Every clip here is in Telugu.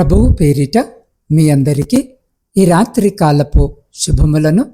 ప్రభువు పేరిట మీ అందరికీ ఈ రాత్రి కాలపు శుభములను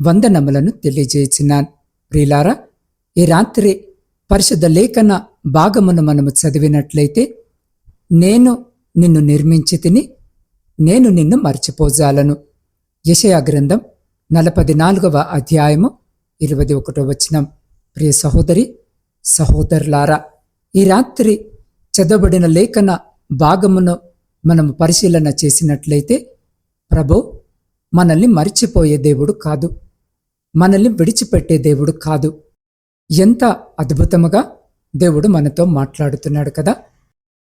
వందనములను తెలియజేసినాను. ప్రిలారా ఈ రాత్రి పరిశుద్ధ లేఖన భాగమును మనము చదివినట్లయితే నేను నిన్ను నిర్మించి తిని నేను నిన్ను మర్చిపోజాలను. యశయా గ్రంథం నలపది నాలుగవ అధ్యాయము ఇరవై ఒకటో వచనం. ప్రియ సహోదరి సహోదరులారా ఈ రాత్రి చదవబడిన లేఖన భాగమును మనం పరిశీలన చేసినట్లయితే ప్రభు మనల్ని మర్చిపోయే దేవుడు కాదు. మనల్ని విడిచిపెట్టే దేవుడు కాదు. ఎంత అద్భుతముగా దేవుడు మనతో మాట్లాడుతున్నాడు కదా.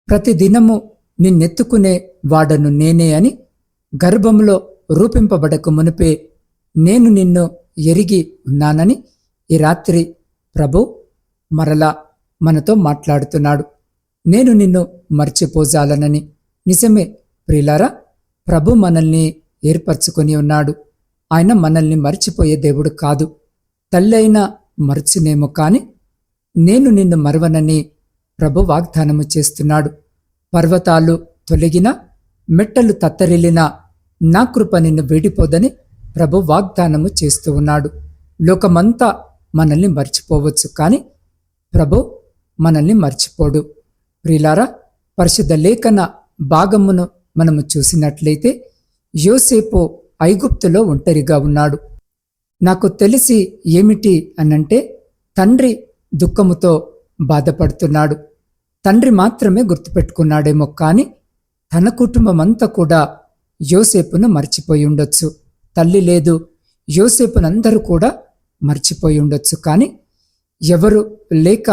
ప్రతి దినము నిన్నెత్తుకునే వాడను నేనే అని గర్భంలో రూపింపబడక మునిపే నేను నిన్ను ఎరిగి ఉన్నానని ఈ రాత్రి ప్రభు మరలా మనతో మాట్లాడుతున్నాడు. నేను నిన్ను మర్చిపోజాలనని నిజమే ప్రిలారా ప్రభు మనల్ని ఏర్పరచుకొని ఉన్నాడు. ఆయన మనల్ని మర్చిపోయే దేవుడు కాదు. తల్లైనా మరచునేమో కాని నేను నిన్ను మరవనని ప్రభు వాగ్దానము చేస్తున్నాడు. పర్వతాలు తొలగినా మెట్టలు తత్తరిల్లినా నా కృప నిన్ను వీడిపోదని ప్రభు వాగ్దానము చేస్తూ ఉన్నాడు. లోకమంతా మనల్ని మర్చిపోవచ్చు కానీ ప్రభు మనల్ని మర్చిపోడు. ప్రిలారా పరిశుద్ధ లేఖన భాగమును మనము చూసినట్లయితే యోసేపు ఐగుప్తులో ఒంటరిగా ఉన్నాడు. నాకు తెలిసి ఏమిటి అనంటే తండ్రి దుఃఖముతో బాధపడుతున్నాడు. తండ్రి మాత్రమే గుర్తుపెట్టుకున్నాడేమో కానీ తన కుటుంబం అంతా కూడా యోసేపును మర్చిపోయి ఉండొచ్చు. తల్లి లేదు యోసేపునందరూ కూడా మర్చిపోయి ఉండొచ్చు కానీ ఎవరు లేక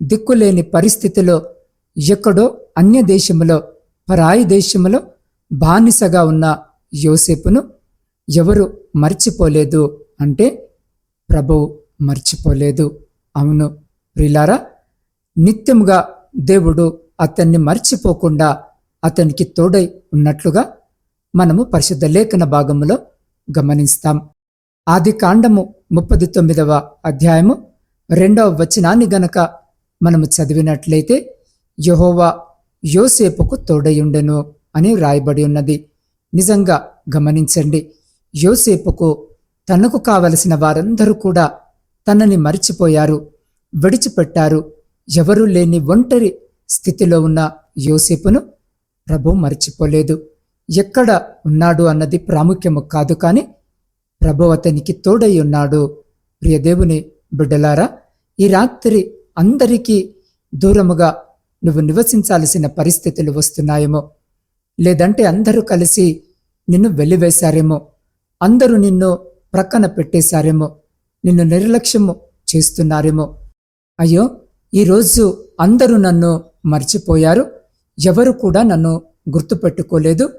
దిక్కులేని పరిస్థితిలో ఎక్కడో అన్య దేశములో పరాయి దేశములో బానిసగా ఉన్న యోసేపును ఎవరు మర్చిపోలేదు అంటే ప్రభువు మర్చిపోలేదు. అవును ప్రిలారా నిత్యముగా దేవుడు అతన్ని మర్చిపోకుండా అతనికి తోడై ఉన్నట్లుగా మనము పరిశుద్ధ లేఖన భాగములో గమనిస్తాం. ఆది కాండము ముప్పది తొమ్మిదవ అధ్యాయము రెండవ వచనాన్ని గనక మనము చదివినట్లయితే యహోవా యోసేపుకు తోడయుండెను అని వ్రాయబడి ఉన్నది. నిజంగా గమనించండి యోసేపుకు తనకు కావలసిన వారందరూ కూడా తనని మరిచిపోయారు విడిచిపెట్టారు. ఎవరూ లేని ఒంటరి స్థితిలో ఉన్న యోసేపును ప్రభు మరిచిపోలేదు. ఎక్కడ ఉన్నాడు అన్నది ప్రాముఖ్యము కాదు కానీ ప్రభు అతనికి తోడై ఉన్నాడు. ప్రియదేవుని బిడ్డలారా ఈ రాత్రి అందరికీ దూరముగా నువ్వు నివసించాల్సిన పరిస్థితులు వస్తున్నాయేమో. లేదంటే అందరూ కలిసి నిన్ను వెలివేశారేమో. అందరూ నిన్ను ప్రక్కన పెట్టేశారేమో. నిన్ను నిర్లక్ష్యము చేస్తున్నారేమో. అయ్యో ఈరోజు అందరూ నన్ను మర్చిపోయారు. ఎవరు కూడా నన్ను గుర్తుపెట్టుకోలేదు.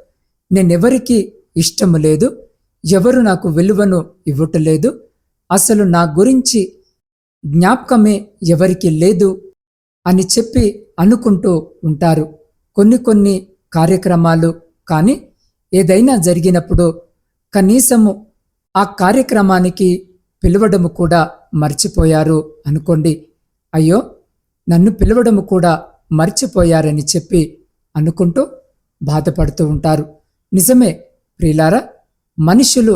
నేనెవరికి ఇష్టము లేదు. ఎవరు నాకు విలువను ఇవ్వటలేదు. అసలు నా గురించి జ్ఞాపకమే ఎవరికి లేదు అని చెప్పి అనుకుంటూ ఉంటారు. కొన్ని కొన్ని కార్యక్రమాలు కానీ ఏదైనా జరిగినప్పుడు కనీసము ఆ కార్యక్రమానికి పిలవడము కూడా మర్చిపోయారు అనుకోండి. అయ్యో నన్ను పిలవడము కూడా మర్చిపోయారని చెప్పి అనుకుంటూ బాధపడుతూ ఉంటారు. నిజమే ప్రియులారా మనుషులు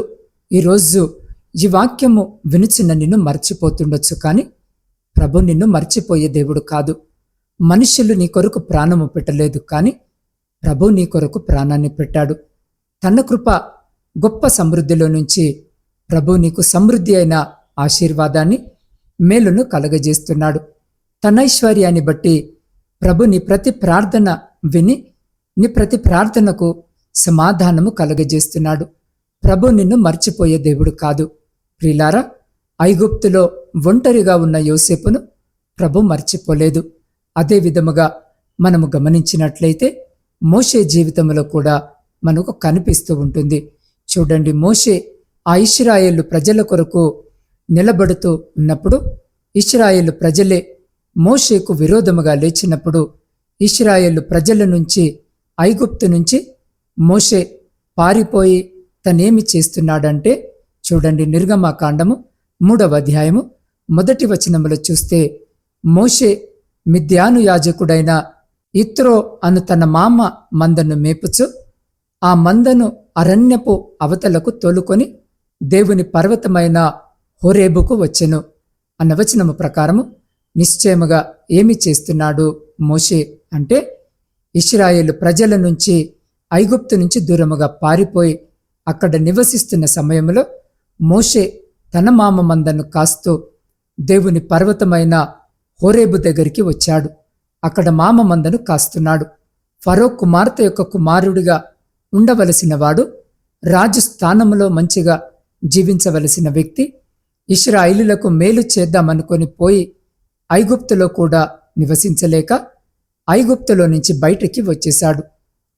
ఈరోజు ఈ వాక్యము వినుచిన నిన్ను మర్చిపోతుండొచ్చు కానీ ప్రభు నిన్ను మర్చిపోయే దేవుడు కాదు. మనుషులు నీ కొరకు ప్రాణము పెట్టలేదు కానీ ప్రభు నీ కొరకు ప్రాణాన్ని పెట్టాడు. తన కృప గొప్ప సమృద్ధిలో నుంచి ప్రభు నీకు సమృద్ధి అయిన ఆశీర్వాదాన్ని మేలును కలగజేస్తున్నాడు. తన ఐశ్వర్యాన్ని బట్టి ప్రభు నీ ప్రతి ప్రార్థన విని నీ ప్రతి ప్రార్థనకు సమాధానము కలగజేస్తున్నాడు. ప్రభు నిన్ను మర్చిపోయే దేవుడు కాదు. ప్రిలారా ఐగుప్తులో ఒంటరిగా ఉన్న యోసేపును ప్రభు మర్చిపోలేదు. అదే విధముగా మనము గమనించినట్లయితే మోషే జీవితంలో కూడా మనకు కనిపిస్తూ ఉంటుంది. చూడండి మోషే ఆ ఇస్రాయేలు ప్రజల కొరకు నిలబడుతూ ఉన్నప్పుడు ఇస్రాయేలు ప్రజలే మోషేకు విరోధముగా లేచినప్పుడు ఇస్రాయేలు ప్రజల నుంచి ఐగుప్తు నుంచి మోషే పారిపోయి తనేమి చేస్తున్నాడంటే చూడండి నిర్గమాకాండము మూడవ అధ్యాయము మొదటి వచనములో చూస్తే మోషే మిథ్యాను యాజకుడైన ఇత్రో అను తన మామ మందను మేపుచు ఆ మందను అరణ్యపు అవతలకు తోలుకొని దేవుని పర్వతమైన హోరేబుకు వచ్చెను అన్న వచనము ప్రకారము నిశ్చయముగా ఏమి చేస్తున్నాడు మోషే అంటే ఇస్రాయేలు ప్రజల నుంచి ఐగుప్తు నుంచి దూరముగా పారిపోయి అక్కడ నివసిస్తున్న సమయంలో మోషే తన మామ మందను కాస్తూ దేవుని పర్వతమైన హోరేబు దగ్గరికి వచ్చాడు. అక్కడ మామ మందను కాస్తున్నాడు. ఫరో కుమార్తె యొక్క కుమారుడిగా ఉండవలసినవాడు రాజు స్థానంలో మంచిగా జీవించవలసిన వ్యక్తి ఇస్రాయిలులకు మేలు చేద్దామనుకొని పోయి ఐగుప్తులో కూడా నివసించలేక ఐగుప్తులో నుంచి బయటికి వచ్చేశాడు.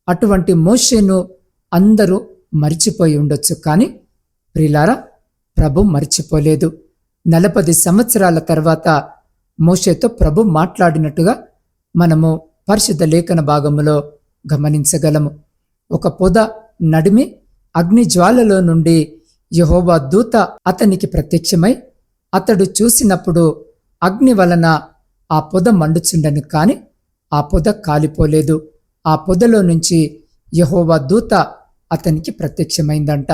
అటువంటి మోషేను అందరూ మరిచిపోయి ఉండొచ్చు కానీ ప్రిలారా ప్రభు మర్చిపోలేదు. నలపది సంవత్సరాల తర్వాత మోషేతో ప్రభు మాట్లాడినట్టుగా మనము పరిశుద్ధ లేఖన భాగములో గమనించగలము. ఒక పొద నడిమి అగ్ని జ్వాలలో నుండి యహోవా దూత అతనికి ప్రత్యక్షమై అతడు చూసినప్పుడు అగ్ని వలన ఆ పొద మండుచుండను కాని ఆ పొద కాలిపోలేదు. ఆ పొదలో నుంచి యహోవా దూత అతనికి ప్రత్యక్షమైందంట.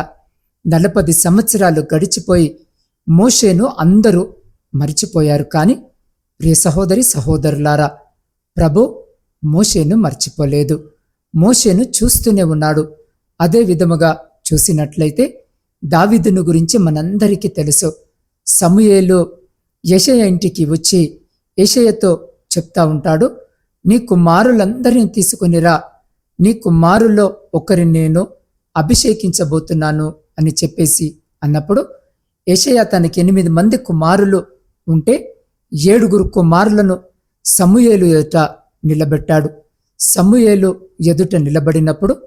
నలపది సంవత్సరాలు గడిచిపోయి మోషేను అందరూ మరిచిపోయారు కానీ ప్రియ సహోదరి సహోదరులారా ప్రభు మోషేను మర్చిపోలేదు. మోషేను చూస్తూనే ఉన్నాడు. అదే విధముగా చూసినట్లయితే దావిదును గురించి మనందరికీ తెలుసు. సమూయేలు యషయ ఇంటికి వచ్చి యషయతో చెప్తా ఉంటాడు నీ కుమారులందరినీ తీసుకునిరా నీ కుమారుల్లో ఒకరిని నేను అభిషేకించబోతున్నాను అని చెప్పేసి అన్నప్పుడు యషయ తనకి ఎనిమిది మంది కుమారులు ఉంటే ఏడుగురు కుమారులను సమూయేలు ఎదుట నిలబెట్టాడు. సమూయేలు ఎదుట నిలబడినప్పుడు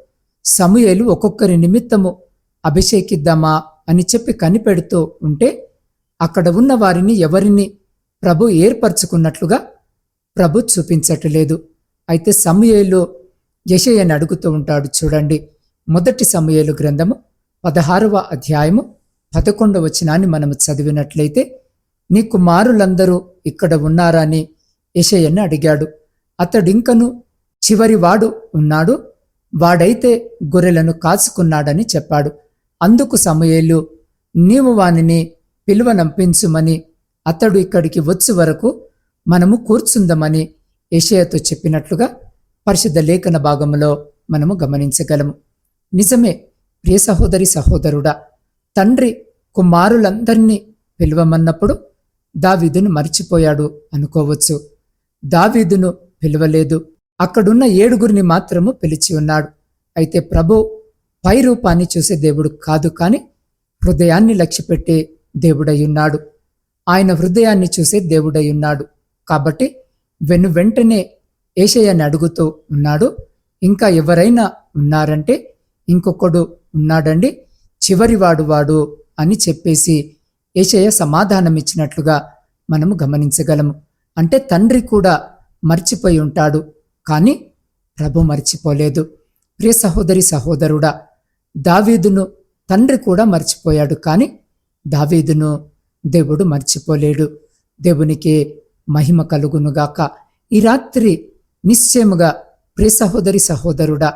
సమూయేలు ఒక్కొక్కరి నిమిత్తము అభిషేకిద్దామా అని చెప్పి కనిపెడుతూ ఉంటే అక్కడ ఉన్న వారిని ఎవరిని ప్రభు ఏర్పరచుకున్నట్లుగా ప్రభు చూపించట్లేదు. అయితే సమూయేలు యషయని అడుగుతూ ఉంటాడు చూడండి. మొదటి సమూయేలు గ్రంథము పదహారవ అధ్యాయము పదకొండవ వచనాన్ని మనము చదివినట్లయితే నీ కుమారులందరూ ఇక్కడ ఉన్నారా అని అడిగాడు. అతడింకను చివరివాడు ఉన్నాడు. వాడైతే గొర్రెలను కాచుకున్నాడని చెప్పాడు. అందుకు సమయేలు నీవు వానిని పిలువనంపించుమని అతడు ఇక్కడికి వచ్చే వరకు మనము కూర్చుందమని యషయతో చెప్పినట్లుగా పరిశుద్ధ లేఖన భాగంలో మనము గమనించగలము. నిజమే ప్రియ సహోదరి సహోదరుడా తండ్రి కుమారులందరినీ పిలువమన్నప్పుడు దావీదును మర్చిపోయాడు అనుకోవచ్చు. దావీదును పిలవలేదు. అక్కడున్న ఏడుగురిని మాత్రము పిలిచి ఉన్నాడు. అయితే ప్రభు పై రూపాన్ని చూసే దేవుడు కాదు కాని హృదయాన్ని లక్ష్యపెట్టే దేవుడై ఉన్నాడు. ఆయన హృదయాన్ని చూసే దేవుడై ఉన్నాడు. కాబట్టి వెను వెంటనే ఏషయ్యని అడుగుతూ ఉన్నాడు. ఇంకా ఎవరైనా ఉన్నారంటే ఇంకొకడు ఉన్నాడండి. చివరివాడు వాడు అని చెప్పేసి ఏషయ్య సమాధానమిచ్చినట్లుగా మనము గమనించగలము. అంటే తండ్రి కూడా మర్చిపోయి ఉంటాడు. కానీ ప్రభు మర్చిపోలేదు. ప్రియ సహోదరి సహోదరుడా దావీదును తండ్రి కూడా మర్చిపోయాడు. కానీ దావీదును దేవుడు మర్చిపోలేడు. దేవునికి మహిమ కలుగునుగాక. ఈ రాత్రి నిశ్చయముగా ప్రియ సహోదరి సహోదరుడా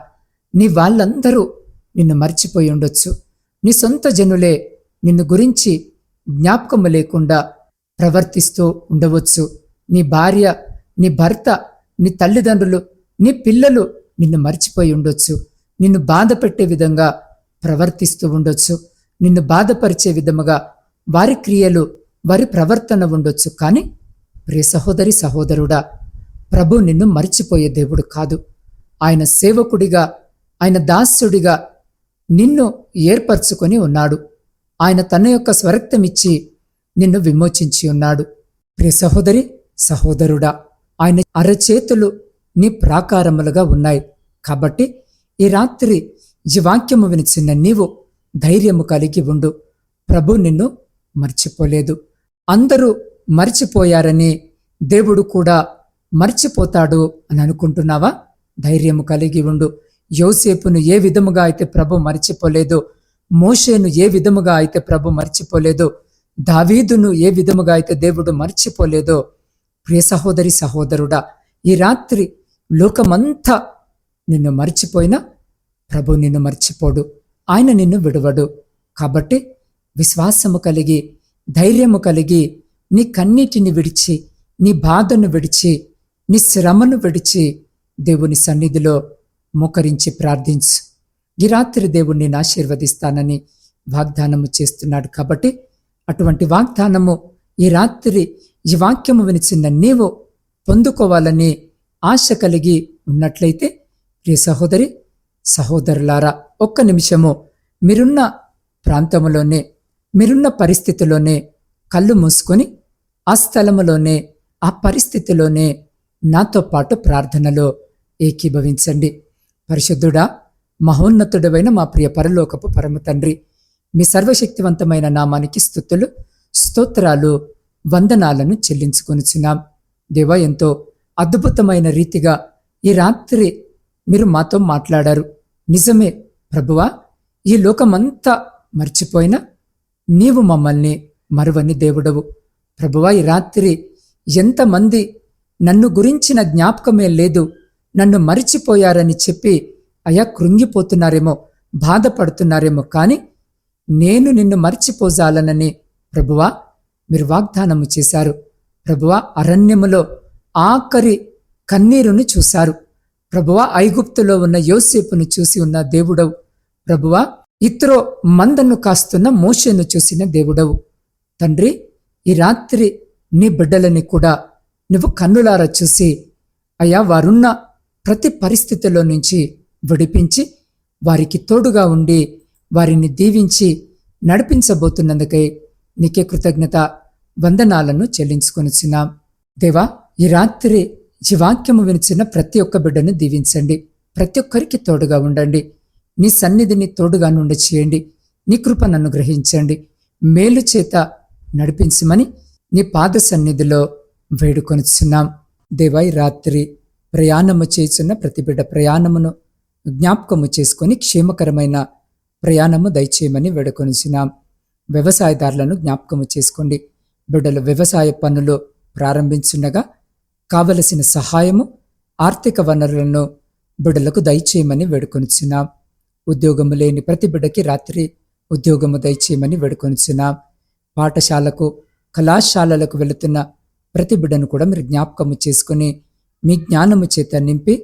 నీ వాళ్ళందరూ నిన్ను మర్చిపోయి ఉండొచ్చు. నీ సొంత జనులే నిన్ను గురించి జ్ఞాపకము లేకుండా ప్రవర్తిస్తూ ఉండవచ్చు. నీ భార్య నీ భర్త నీ తల్లిదండ్రులు నీ పిల్లలు నిన్ను మర్చిపోయి ఉండొచ్చు. నిన్ను బాధపెట్టే విధంగా ప్రవర్తిస్తూ ఉండొచ్చు. నిన్ను బాధపరిచే విధముగా వారి క్రియలు వారి ప్రవర్తన ఉండొచ్చు. కానీ ప్రియ సహోదరి సహోదరుడా ప్రభు నిన్ను మర్చిపోయే దేవుడు కాదు. ఆయన సేవకుడిగా ఆయన దాస్యుడిగా నిన్ను ఏర్పరచుకొని ఉన్నాడు. ఆయన తన యొక్క స్వరక్తమిచ్చి నిన్ను విమోచించి ఉన్నాడు. ప్రియ సహోదరి సహోదరుడా ఆయన అరచేతులు నీ ప్రాకారములుగా ఉన్నాయి. కాబట్టి ఈ రాత్రి ఈ వాక్యము వినిచిన నీవు ధైర్యము కలిగి ఉండు. ప్రభు నిన్ను మర్చిపోలేదు. అందరూ మర్చిపోయారని దేవుడు కూడా మర్చిపోతాడు అని అనుకుంటున్నావా? ధైర్యము కలిగి ఉండు. యోసేపును ఏ విధముగా అయితే ప్రభు మర్చిపోలేదు మోషేను ఏ విధముగా అయితే ప్రభు మర్చిపోలేదో దావీదును ఏ విధముగా అయితే దేవుడు మర్చిపోలేదో ప్రియ సహోదరి సహోదరుడా ఈ రాత్రి లోకమంతా నిన్ను మర్చిపోయినా ప్రభు నిన్ను మర్చిపోడు ఆయన నిన్ను విడవడు. కాబట్టి విశ్వాసము కలిగి ధైర్యము కలిగి నీ కన్నీటిని విడిచి నీ బాధను విడిచి నీ శ్రమను విడిచి దేవుని సన్నిధిలో మోకరించి ప్రార్థించు. ఈ రాత్రి దేవుణ్ణి నేను ఆశీర్వదిస్తానని వాగ్దానము చేస్తున్నాడు కాబట్టి అటువంటి వాగ్దానము ఈ రాత్రి ఈ వాక్యము వినిచిన్న నీవు పొందుకోవాలని ఆశ కలిగి ఉన్నట్లయితే ప్రియ సహోదరి సహోదరులారా ఒక్క నిమిషము మీరున్న ప్రాంతంలోనే మీరున్న పరిస్థితిలోనే కళ్ళు మూసుకొని ఆ స్థలములోనే ఆ పరిస్థితిలోనే నాతో పాటు ప్రార్థనలో ఏకీభవించండి. పరిశుద్ధుడా మహోన్నతుడమైన మా ప్రియ పరలోకపు పరమ తండ్రి మీ సర్వశక్తివంతమైన నామానికి స్థుతులు స్తోత్రాలు వందనాలను చెల్లించుకొనిచున్నాం. దేవ ఎంతో అద్భుతమైన రీతిగా ఈ రాత్రి మీరు మాతో మాట్లాడారు. నిజమే ప్రభువా ఈ లోకమంతా మర్చిపోయినా నీవు మమ్మల్ని మరువని దేవుడవు. ప్రభువా ఈ రాత్రి ఎంతమంది నన్ను గురించిన జ్ఞాపకమే లేదు నన్ను మరిచిపోయారని చెప్పి అయా కృంగిపోతున్నారేమో బాధపడుతున్నారేమో కానీ నేను నిన్ను మర్చిపోజాలనని ప్రభువా మీరు వాగ్దానము చేశారు. ప్రభువా అరణ్యములో ఆఖరి కన్నీరును చూశారు. ప్రభువా ఐగుప్తులో ఉన్న యోసేపును చూసి ఉన్న దేవుడవు. ప్రభువా ఇత్రో మందను కాస్తున్న మోషను చూసిన దేవుడవు. తండ్రి ఈ రాత్రి నీ బిడ్డలని కూడా నువ్వు కన్నులారా చూసి అయ్యా వారున్న ప్రతి పరిస్థితిలో నుంచి విడిపించి వారికి తోడుగా ఉండి వారిని దీవించి నడిపించబోతున్నందుకై నీకే కృతజ్ఞత వందనాలను చెల్లించుకొనిచున్నాం. దేవా ఈ రాత్రి ఈ వాక్యము వినిచిన ప్రతి ఒక్క బిడ్డను దీవించండి. ప్రతి ఒక్కరికి తోడుగా ఉండండి. నీ సన్నిధిని తోడుగా నుండి చేయండి. నీ కృప నన్ను గ్రహించండి. మేలు చేత నడిపించమని నీ పాద సన్నిధిలో వేడుకొనిచున్నాం. దేవా ఈ రాత్రి ప్రయాణము చేస్తున్న ప్రతి బిడ్డ ప్రయాణమును జ్ఞాపకము చేసుకొని క్షేమకరమైన ప్రయాణము దయచేయమని వేడుకొనిసినాం వ్యవసాయదారులను జ్ఞాపకము చేసుకోండి. బిడ్డలు వ్యవసాయ పనులు ప్రారంభించుండగా కావలసిన సహాయము ఆర్థిక వనరులను బిడ్డలకు దయచేయమని వేడుకొనిచున్నాం. ఉద్యోగము లేని ప్రతి బిడ్డకి రాత్రి ఉద్యోగము దయచేయమని వేడుకొనిచున్నాం. పాఠశాలకు కళాశాలలకు వెళుతున్న ప్రతి బిడ్డను కూడా మీరు జ్ఞాపకము చేసుకుని మీ జ్ఞానము చేత నింపి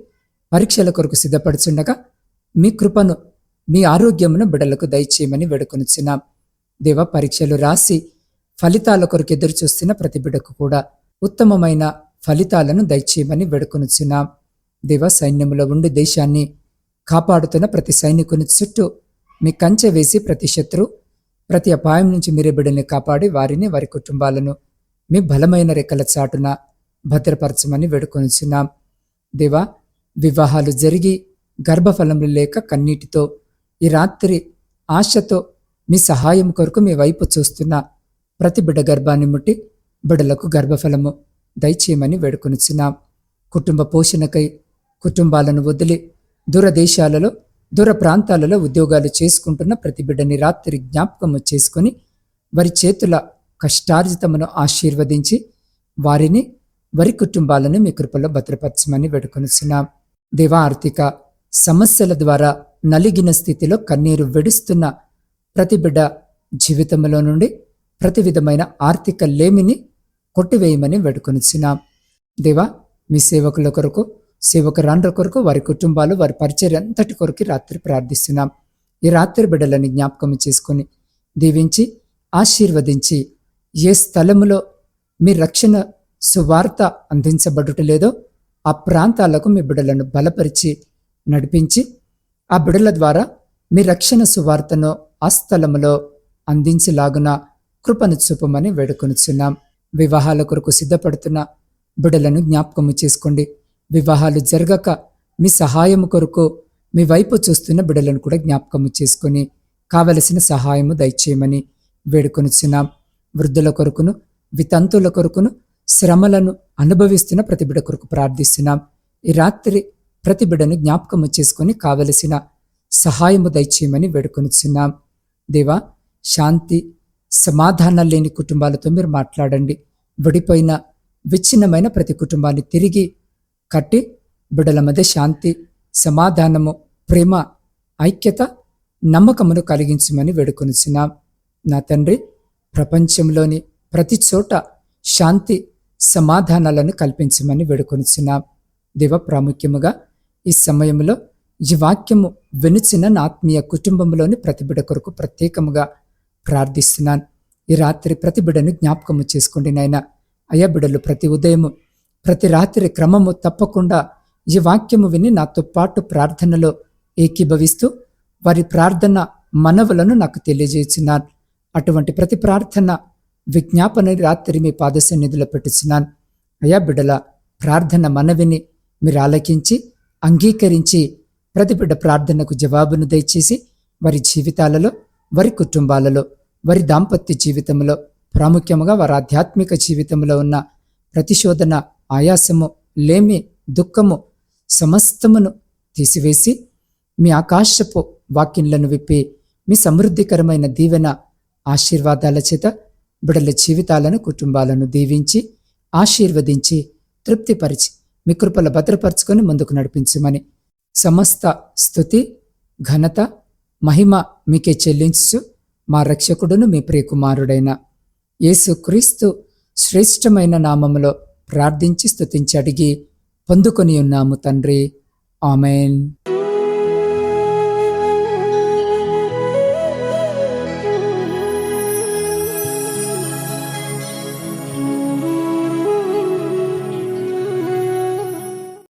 పరీక్షల కొరకు సిద్ధపడుచుండగా మీ కృపను మీ ఆరోగ్యమును బిడలకు దయచేయమని వేడుకొనిచున్నాం. దేవ పరీక్షలు రాసి ఫలితాల కొరకు ఎదురు చూస్తున్న ప్రతి బిడకు కూడా ఉత్తమమైన ఫలితాలను దయచేయమని వేడుకొనిచున్నాం. దేవ సైన్యములో ఉండి దేశాన్ని కాపాడుతున్న ప్రతి సైనికుని చుట్టూ మీ కంచె వేసి ప్రతి శత్రు ప్రతి అపాయం నుంచి మీరే బిడ్డల్ని కాపాడి వారిని వారి కుటుంబాలను మీ బలమైన రెక్కల చాటున భద్రపరచమని వేడుకొనిచున్నాం. దేవా వివాహాలు జరిగి గర్భఫలములు లేక కన్నీటితో ఈ రాత్రి ఆశతో మీ సహాయం కొరకు మీ వైపు చూస్తున్న ప్రతి బిడ్డ గర్భాన్ని ముట్టి బిడ్డలకు గర్భఫలము దయచేయమని వేడుకొనిచున్నాం. కుటుంబ పోషణకై కుటుంబాలను వదిలి దూర దేశాలలో దూర ప్రాంతాలలో ఉద్యోగాలు చేసుకుంటున్న ప్రతి బిడ్డని రాత్రి జ్ఞాపకము చేసుకొని వారి చేతుల కష్టార్జితమును ఆశీర్వదించి వారిని వారి కుటుంబాలను మీ కృపలో భద్రపరచమని వేడుకొనిచున్నాం. దేవా ఆర్థిక సమస్యల ద్వారా నలిగిన స్థితిలో కన్నీరు వెడుస్తున్న ప్రతి బిడ్డ జీవితంలో నుండి ప్రతి విధమైన ఆర్థిక లేమిని కొట్టివేయమని వేడుకొనిచ్చినాం దేవా మీ సేవకుల కొరకు సేవకురాండ్ర కొరకు వారి కుటుంబాలు వారి పరిచర్య అంతటి కొరకు రాత్రి ప్రార్థిస్తున్నాం. ఈ రాత్రి బిడ్డలని జ్ఞాపకం చేసుకొని దీవించి ఆశీర్వదించి ఏ స్థలములో మీ రక్షణ సువార్త అందించబడుటలేదో ఆ ప్రాంతాలకు మీ బిడ్డలను బలపరిచి నడిపించి ఆ బిడల ద్వారా మీ రక్షణ సువార్తను ఆ స్థలములో అందించలాగున కృపను చూపమని వేడుకొనుచున్నాం. వివాహాల కొరకు సిద్ధపడుతున్న బిడలను జ్ఞాపకము చేసుకోండి. వివాహాలు జరగక మీ సహాయము కొరకు మీ వైపు చూస్తున్న బిడలను కూడా జ్ఞాపకము చేసుకొని కావలసిన సహాయము దయచేయమని వేడుకొనుచున్నాం. వృద్ధుల కొరకును వితంతుల కొరకును శ్రమలను అనుభవిస్తున్న ప్రతి బిడ కొరకు ప్రార్థిస్తున్నాం. ఈ రాత్రి ప్రతి బిడను జ్ఞాపకము చేసుకొని కావలసిన సహాయము దయచేయమని వేడుకొనిచున్నాం. దేవా శాంతి సమాధానం లేని కుటుంబాలతో మీరు మాట్లాడండి. విడిపోయిన విచ్ఛిన్నమైన ప్రతి కుటుంబాన్ని తిరిగి కట్టి బిడల మధ్య శాంతి సమాధానము ప్రేమ ఐక్యత నమ్మకమును కలిగించమని వేడుకొనిచున్నాం. నా తండ్రి ప్రపంచంలోని ప్రతి చోట శాంతి సమాధానాలను కల్పించమని వేడుకొనిచున్నాం. దేవ ప్రాముఖ్యముగా ఈ సమయంలో ఈ వాక్యము వెనుచిన నా ఆత్మీయ కుటుంబంలోని ప్రతిబిడ కొరకు ప్రత్యేకముగా ప్రార్థిస్తున్నాను. ఈ రాత్రి ప్రతిబిడను జ్ఞాపకము చేసుకోండి నాయన. అయ్యా బిడలు ప్రతి ఉదయము ప్రతి రాత్రి క్రమము తప్పకుండా ఈ వాక్యము విని నాతో పాటు ప్రార్థనలో ఏకీభవిస్తూ వారి ప్రార్థన మనవులను నాకు తెలియజేస్తున్నాను అటువంటి ప్రతి ప్రార్థన విజ్ఞాపన రాత్రి మీ పాదశ సన్నిధిలో పెట్టుచున్నాను. అయా బిడల ప్రార్థన మనవిని మీరు ఆలకించి అంగీకరించి ప్రతి బిడ్డ ప్రార్థనకు జవాబును దయచేసి వారి జీవితాలలో వారి కుటుంబాలలో వారి దాంపత్య జీవితంలో ప్రాముఖ్యముగా వారి ఆధ్యాత్మిక జీవితంలో ఉన్న ప్రతిశోధన ఆయాసము లేమి దుఃఖము సమస్తమును తీసివేసి మీ ఆకాశపు వాక్యంలను విప్పి మీ సమృద్ధికరమైన దీవెన ఆశీర్వాదాల చేత బిడల జీవితాలను కుటుంబాలను దీవించి ఆశీర్వదించి తృప్తిపరిచి మీ కృపల భద్రపరచుకొని ముందుకు నడిపించమని సమస్త స్థుతి ఘనత మహిమ మీకే చెల్లించు మా రక్షకుడును మీ ప్రియకుమారుడైన యేసుక్రీస్తు శ్రేష్టమైన నామములో ప్రార్థించి స్థుతించి అడిగి పొందుకొని ఉన్నాము తండ్రి. ఆమెన్.